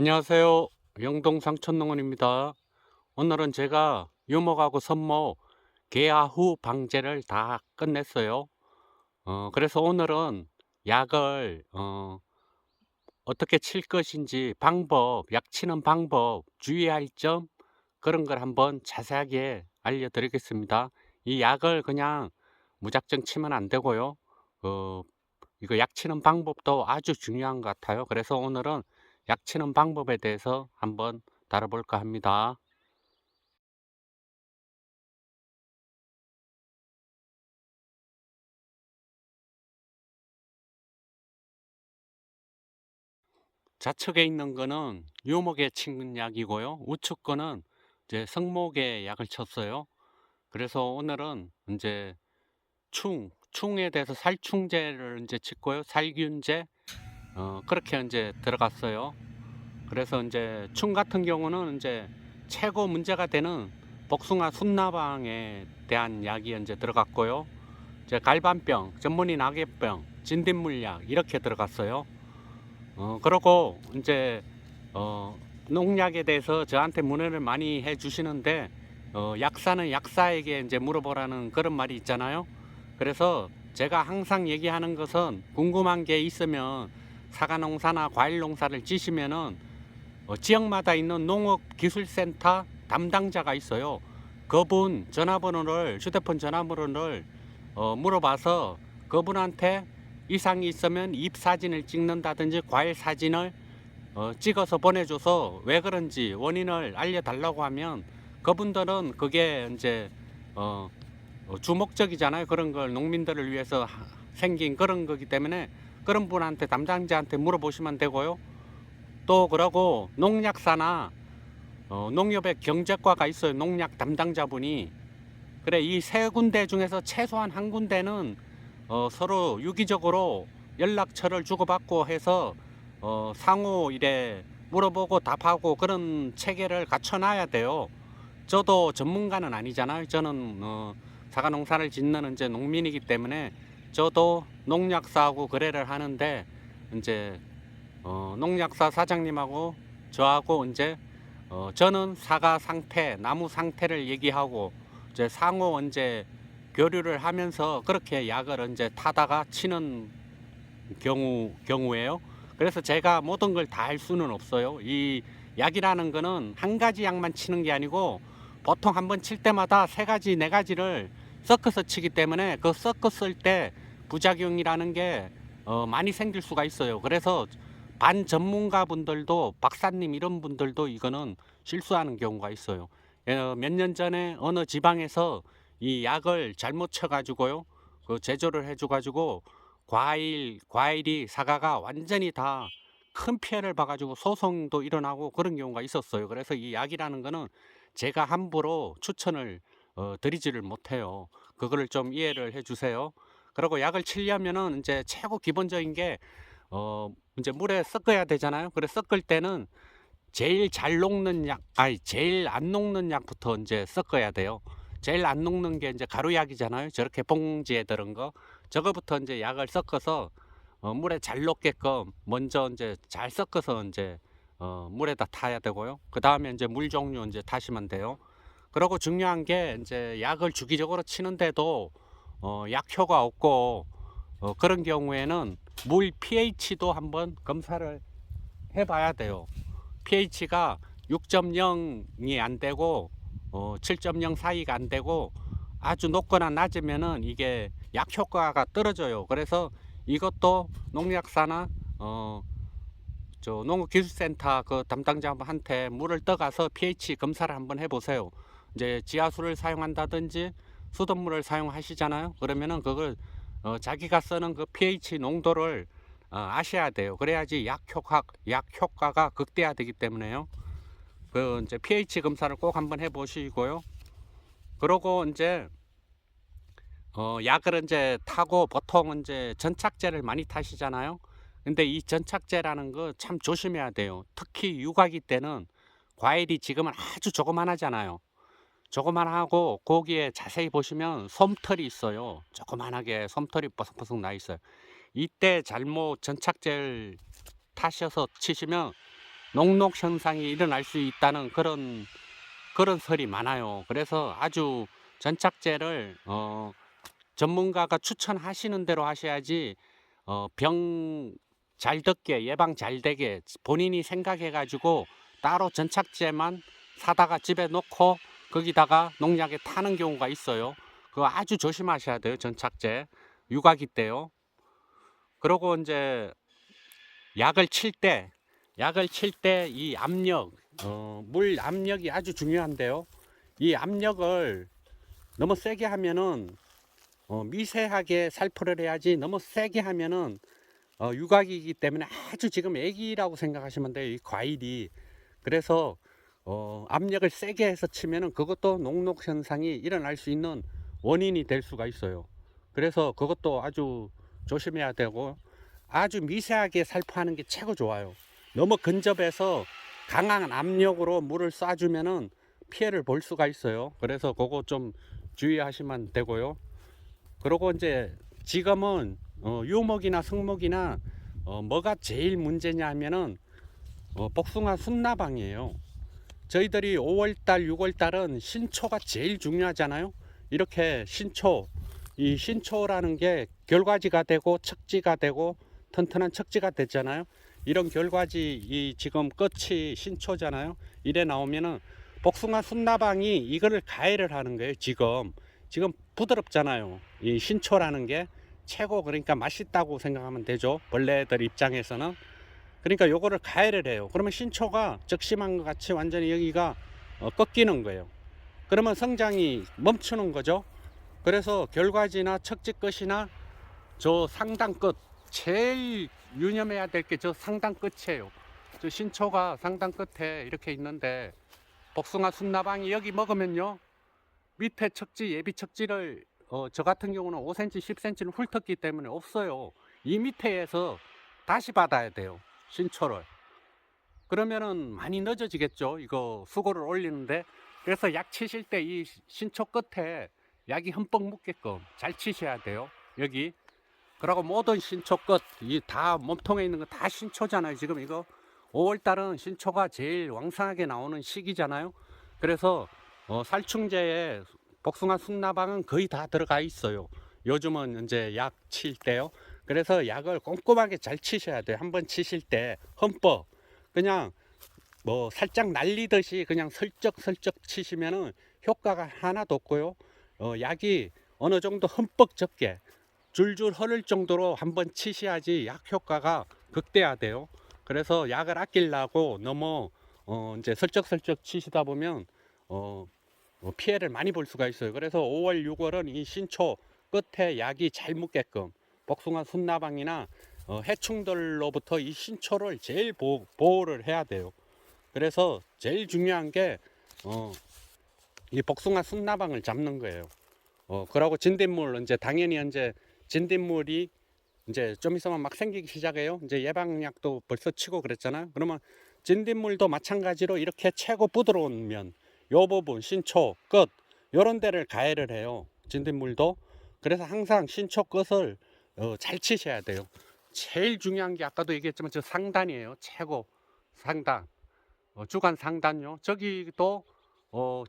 안녕하세요. 영동 상천농원입니다. 오늘은 제가 유목하고 선모 개화 후 방제를 다 끝냈어요. 어, 그래서 오늘은 약을 어, 어떻게 칠 것인지 방법, 약 치는 방법, 주의할 점 그런 걸 한번 자세하게 알려드리겠습니다. 이 약을 그냥 무작정 치면 안 되고요. 어, 이거 약 치는 방법도 아주 중요한 것 같아요. 그래서 오늘은 약 치는 방법에 대해서 한번 다뤄볼까 합니다. 좌측에 있는 거는 유목에 친 약이고요. 우측 거는 이제 성목에 약을 쳤어요. 그래서 오늘은 이제 충, 충에 대해서 살충제를 이제 쳤고요. 살균제, 어, 그렇게 이제 들어갔어요. 그래서 이제 충 같은 경우는 이제 최고 문제가 되는 복숭아 순나방에 대한 약이 이제 들어갔고요. 이제 갈반병, 전문인 악의병, 진딧물약 이렇게 들어갔어요. 어, 그러고 이제 어, 농약에 대해서 저한테 문의를 많이 해 주시는데 어, 약사는 약사에게 이제 물어보라는 그런 말이 있잖아요. 그래서 제가 항상 얘기하는 것은 궁금한 게 있으면 사과 농사나 과일 농사를 지시면은 어, 지역마다 있는 농업기술센터 담당자가 있어요. 그분 전화번호를 휴대폰 전화번호를 어, 물어봐서 그분한테 이상이 있으면 잎 사진을 찍는다든지 과일 사진을 어, 찍어서 보내줘서 왜 그런지 원인을 알려달라고 하면 그분들은 그게 이제 어, 어, 주목적이잖아요. 그런 걸 농민들을 위해서 하- 생긴 그런 거기 때문에 그런 분한테 담당자한테 물어보시면 되고요. 또 그러고 농약사나 어, 농협의 경제과가 있어요. 농약 담당자분이 그래 이 세 군데 중에서 최소한 한 군데는 어, 서로 유기적으로 연락처를 주고받고 해서 어, 상호 이래 물어보고 답하고 그런 체계를 갖춰놔야 돼요. 저도 전문가는 아니잖아요. 저는 어, 사과 농사를 짓는 이제 농민이기 때문에 저도 농약사하고 거래를 하는데 이제 어, 농약사 사장님하고 저하고 이제 어, 저는 사과 상태, 나무 상태를 얘기하고 이제 상호 이제 교류를 하면서 그렇게 약을 이제 타다가 치는 경우 경우예요. 그래서 제가 모든 걸 다 할 수는 없어요. 이 약이라는 거는 한 가지 약만 치는 게 아니고 보통 한 번 칠 때마다 세 가지 네 가지를 섞어서 치기 때문에 그 섞었을 때 부작용이라는 게 어, 많이 생길 수가 있어요. 그래서 반 전문가 분들도 박사님 이런 분들도 이거는 실수하는 경우가 있어요. 몇 년 전에 어느 지방에서 이 약을 잘못 쳐가지고요, 그 제조를 해줘가지고 과일 과일이 사과가 완전히 다 큰 피해를 봐가지고 소송도 일어나고 그런 경우가 있었어요. 그래서 이 약이라는 거는 제가 함부로 추천을 어, 드리지를 못해요. 그거를 좀 이해를 해주세요. 그리고 약을 치려면은 이제 최고 기본적인 게 어, 이제 물에 섞어야 되잖아요. 그래 섞을 때는 제일 잘 녹는 약, 아니 제일 안 녹는 약부터 이제 섞어야 돼요. 제일 안 녹는 게 이제 가루약이잖아요. 저렇게 봉지에 들은 거. 저거부터 이제 약을 섞어서 어, 물에 잘 녹게끔 먼저 이제 잘 섞어서 이제 어, 물에다 타야 되고요. 그 다음에 이제 물 종류 이제 타시면 돼요. 그리고 중요한 게 이제 약을 주기적으로 치는데도 어, 약효가 없고 어, 그런 경우에는 물 pH도 한번 검사를 해봐야 돼요. pH가 6.0이 안 되고 어, 7.0 사이가 안 되고 아주 높거나 낮으면은 이게 약 효과가 떨어져요. 그래서 이것도 농약사나 어, 저 농업기술센터 그 담당자한테 물을 떠가서 pH 검사를 한번 해보세요. 이제 지하수를 사용한다든지 수돗물을 사용하시잖아요. 그러면은 그걸 어, 자기가 쓰는 그 pH 농도를 어, 아셔야 돼요. 그래야지 약 효과 약 효과가 극대화되기 때문에요. 그 이제 pH 검사를 꼭 한번 해보시고요. 그러고 이제 어, 약을 이제 타고 보통 이제 전착제를 많이 타시잖아요. 근데 이 전착제라는 거 참 조심해야 돼요. 특히 육아기 때는 과일이 지금은 아주 조그만하잖아요. 조그만하고 거기에 자세히 보시면 솜털이 있어요. 조그만하게 솜털이 뽀송뽀송 나 있어요. 이때 잘못 전착제를 타셔서 치시면 녹록 현상이 일어날 수 있다는 그런 그런 설이 많아요. 그래서 아주 전착제를 어, 전문가가 추천하시는 대로 하셔야지 어, 병잘 듣게 예방 잘 되게 본인이 생각해 가지고 따로 전착제만 사다가 집에 놓고 거기다가 농약에 타는 경우가 있어요. 그거 아주 조심하셔야 돼요. 전착제 육아기 때요. 그리고 이제 약을 칠 때 약을 칠 때 이 압력 어, 물 압력이 아주 중요한데요. 이 압력을 너무 세게 하면은 어, 미세하게 살포를 해야지 너무 세게 하면은 어, 육아기이기 때문에 아주 지금 애기라고 생각하시면 돼요. 이 과일이 그래서 어, 압력을 세게 해서 치면은 그것도 녹록 현상이 일어날 수 있는 원인이 될 수가 있어요. 그래서 그것도 아주 조심해야 되고 아주 미세하게 살포하는 게 최고 좋아요. 너무 근접해서 강한 압력으로 물을 쏴주면은 피해를 볼 수가 있어요. 그래서 그거 좀 주의하시면 되고요. 그리고 이제 지금은 어, 유목이나 성목이나 어, 뭐가 제일 문제냐 하면은 어, 복숭아 순나방이에요. 저희들이 5월달, 6월달은 신초가 제일 중요하잖아요. 이렇게 신초, 이 신초라는 게 결과지가 되고 척지가 되고 튼튼한 척지가 됐잖아요. 이런 결과지 이 지금 끝이 신초잖아요. 이래 나오면은 복숭아 순나방이 이거를 가해를 하는 거예요. 지금 지금 부드럽잖아요. 이 신초라는 게 최고 그러니까 맛있다고 생각하면 되죠. 벌레들 입장에서는 그러니까 요거를 가해를 해요. 그러면 신초가 적심한 것 같이 완전히 여기가 어, 꺾이는 거예요. 그러면 성장이 멈추는 거죠. 그래서 결과지나 척지 끝이나 저 상단 끝 제일 유념해야 될 게 저 상단 끝이에요. 저 신초가 상단 끝에 이렇게 있는데 복숭아 순나방이 여기 먹으면요 밑에 척지 예비 척지를 어, 저 같은 경우는 5cm, 10cm를 훑었기 때문에 없어요. 이 밑에에서 다시 받아야 돼요. 신초를. 그러면은 많이 늦어지겠죠. 이거 수고를 올리는데. 그래서 약 치실 때 이 신초 끝에 약이 흠뻑 묻게끔 잘 치셔야 돼요. 여기. 그리고 모든 신초 끝, 이 다 몸통에 있는 거 다 신초잖아요. 지금 이거 5월 달은 신초가 제일 왕성하게 나오는 시기잖아요. 그래서 어, 살충제에 복숭아 순나방은 거의 다 들어가 있어요. 요즘은 이제 약 칠 때요. 그래서 약을 꼼꼼하게 잘 치셔야 돼요. 한번 치실 때 흠뻑 그냥 뭐 살짝 날리듯이 그냥 슬쩍슬쩍 치시면은 효과가 하나도 없고요. 어, 약이 어느 정도 흠뻑 적게 줄줄 흐를 정도로 한번 치셔야지 약 효과가 극대화돼요. 그래서 약을 아끼려고 너무 어, 이제 슬쩍슬쩍 치시다 보면 어, 어, 피해를 많이 볼 수가 있어요. 그래서 5월, 6월은 이 신초 끝에 약이 잘 묻게끔 복숭아 순나방이나 어, 해충들로부터 이 신초를 제일 보호, 보호를 해야 돼요. 그래서 제일 중요한 게 어, 이 복숭아 순나방을 잡는 거예요. 어, 그러고 진딧물 이제 당연히 이제 진딧물이 이제 좀 있으면 막 생기기 시작해요. 이제 예방약도 벌써 치고 그랬잖아요. 그러면 진딧물도 마찬가지로 이렇게 최고 부드러운 면, 요 부분 신초 끝 요런 데를 가해를 해요. 진딧물도 그래서 항상 신초 끝을 어, 잘 치셔야 돼요. 제일 중요한 게 아까도 얘기했지만 저 상단이에요. 최고 상단 어, 주간 상단요. 저기도 어,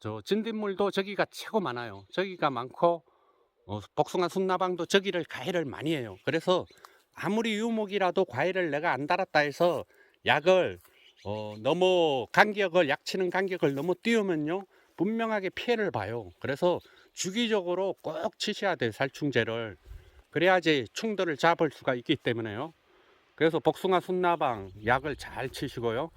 저 진딧물도 저기가 최고 많아요. 저기가 많고 어, 복숭아 순나방도 저기를 가해를 많이 해요. 그래서 아무리 유목이라도 과일을 내가 안 달았다 해서 약을 어, 너무 간격을 약치는 간격을 너무 띄우면요 분명하게 피해를 봐요. 그래서 주기적으로 꼭 치셔야 돼요 살충제를 그래야지 충돌을 잡을 수가 있기 때문에요. 그래서 복숭아 순나방 약을 잘 치시고요.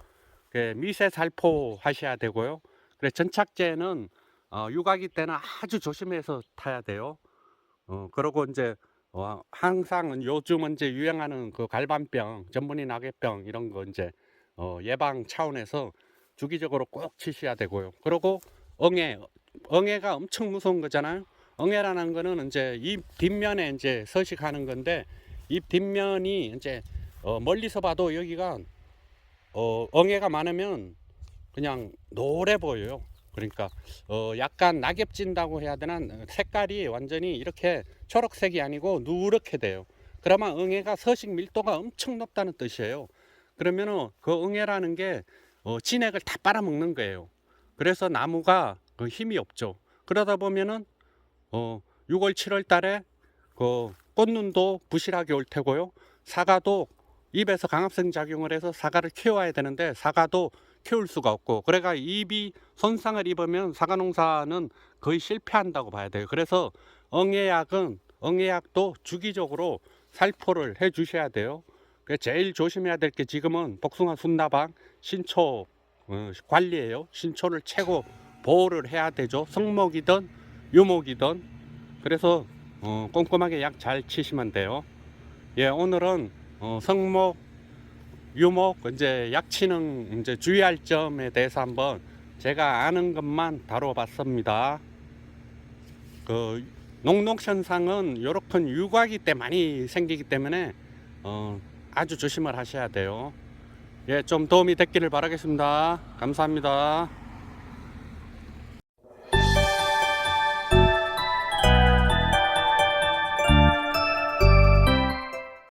그 미세 살포 하셔야 되고요. 그래 전착제는 어, 육아기 때는 아주 조심해서 타야 돼요. 어, 그리고 이제 어, 항상 요즘은 이제 유행하는 그 갈반병, 전문이 낙엽병 이런 거 이제 어, 예방 차원에서 주기적으로 꼭 치셔야 되고요. 그리고 엉해, 엉해가 엄청 무서운 거잖아요. 엉해라는 거는 이제 입 뒷면에 이제 서식하는 건데 입 뒷면이 이제 어, 멀리서 봐도 여기가 어, 엉해가 많으면 그냥 노래 보여요. 그러니까 어, 약간 낙엽진다고 해야 되나 색깔이 완전히 이렇게 초록색이 아니고 누렇게 돼요. 그러면 엉해가 서식 밀도가 엄청 높다는 뜻이에요. 그러면은 그 응애라는 게 어, 진액을 다 빨아먹는 거예요. 그래서 나무가 그 힘이 없죠. 그러다 보면은 어, 6월 7월 달에 그 꽃눈도 부실하게 올 테고요. 사과도 잎에서 강압성 작용을 해서 사과를 키워야 되는데 사과도 키울 수가 없고 그래가 잎이 손상을 입으면 사과 농사는 거의 실패한다고 봐야 돼요. 그래서 엉애약은 엉애약도 주기적으로 살포를 해 주셔야 돼요. 그 제일 조심해야 될 게 지금은 복숭아 순나방 신초 어, 관리예요. 신초를 채고 보호를 해야 되죠. 성목이든 유목이든 그래서 어, 꼼꼼하게 약 잘 치시면 돼요. 예, 오늘은 어, 성목, 유목 이제 약 치는 이제 주의할 점에 대해서 한번 제가 아는 것만 다뤄봤습니다. 그 농록 현상은 요렇게 유과기 때 많이 생기기 때문에 어, 아주 조심을 하셔야 돼요. 예, 좀 도움이 됐기를 바라겠습니다. 감사합니다.